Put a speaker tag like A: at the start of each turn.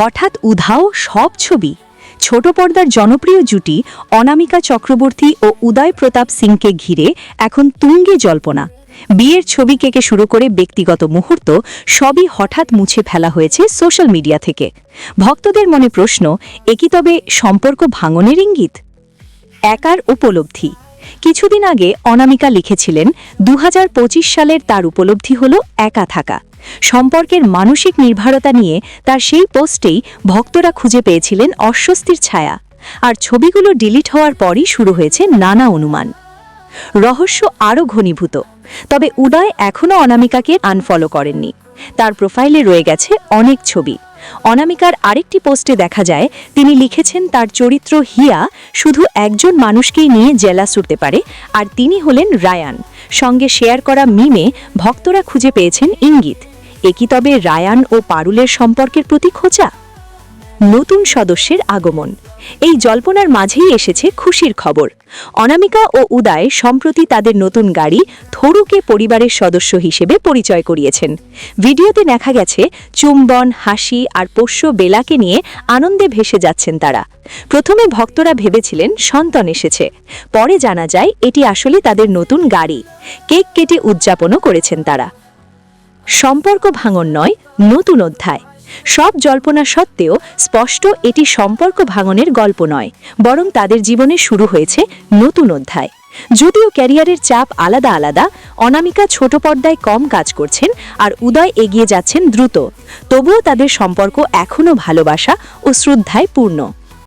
A: হঠাৎ উধাও সব ছবি। ছোট পর্দার জনপ্রিয় জুটি অনামিকা চক্রবর্তী ও উদয় প্রতাপ সিংকে ঘিরে এখন তুঙ্গে জল্পনা। বিয়ের ছবি কেকে শুরু করে ব্যক্তিগত মুহূর্ত সবই হঠাৎ মুছে ফেলা হয়েছে সোশ্যাল মিডিয়া থেকে। ভক্তদের মনে প্রশ্ন একই তবে সম্পর্ক ভাঙনের ইঙ্গিত? একার উপলব্ধি। কিছুদিন আগে অনামিকা লিখেছিলেন দু হাজার পঁচিশ সালের তার উপলব্ধি হল একা থাকা। সম্পর্কের মানসিক নির্ভরতা নিয়ে তার সেই পোস্টেই ভক্তরা খুঁজে পেয়েছিলেন অস্বস্তির ছায়া। আর ছবিগুলো ডিলিট হওয়ার পরই শুরু হয়েছে নানা অনুমান। রহস্য আরও ঘনীভূত। তবে উদয় এখনও অনামিকাকে আনফলো করেননি। তার প্রোফাইলে রয়ে গেছে অনেক ছবি। অনামিকার আরেকটি পোস্টে দেখা যায়, তিনি লিখেছেন তার চরিত্র হিয়া শুধু একজন মানুষকেই নিয়ে জেলা সুরতে পারে, আর তিনি হলেন রায়ান। সঙ্গে শেয়ার করা মিমে ভক্তরা খুঁজে পেয়েছেন ইঙ্গিত। একই তবে রায়ান ও পারুলের সম্পর্কের প্রতি খোঁচা? নতুন সদস্যের আগমন। এই জল্পনার মাঝেই এসেছে খুশির খবর। অনামিকা ও উদয় সম্প্রতি তাদের নতুন গাড়ি থরুকে পরিবারের সদস্য হিসেবে পরিচয় করিয়েছেন। ভিডিওতে দেখা গেছে, চুম্বন, হাসি আর পোষ্য বেলাকে নিয়ে আনন্দে ভেসে যাচ্ছেন তারা। প্রথমে ভক্তরা ভেবেছিলেন, সন্তান এসেছে। পরে জানা যায়, এটি আসলে তাদের নতুন গাড়ি। কেক কেটে উদযাপনও করেছেন তারা। সম্পর্ক ভাঙন নয়, নতুন অধ্যায়। সব জল্পনা সত্ত্বেও স্পষ্ট এটি সম্পর্ক ভাঙনের গল্প নয়, বরং তাদের জীবনে শুরু হয়েছে নতুন অধ্যায়। যদিও ক্যারিয়ারের চাপ আলাদা আলাদা, অনামিকা ছোট পর্দায় কম কাজ করছেন আর উদয় এগিয়ে যাচ্ছেন দ্রুত, তবুও তাদের সম্পর্ক এখনও ভালোবাসা ও শ্রদ্ধায় পূর্ণ।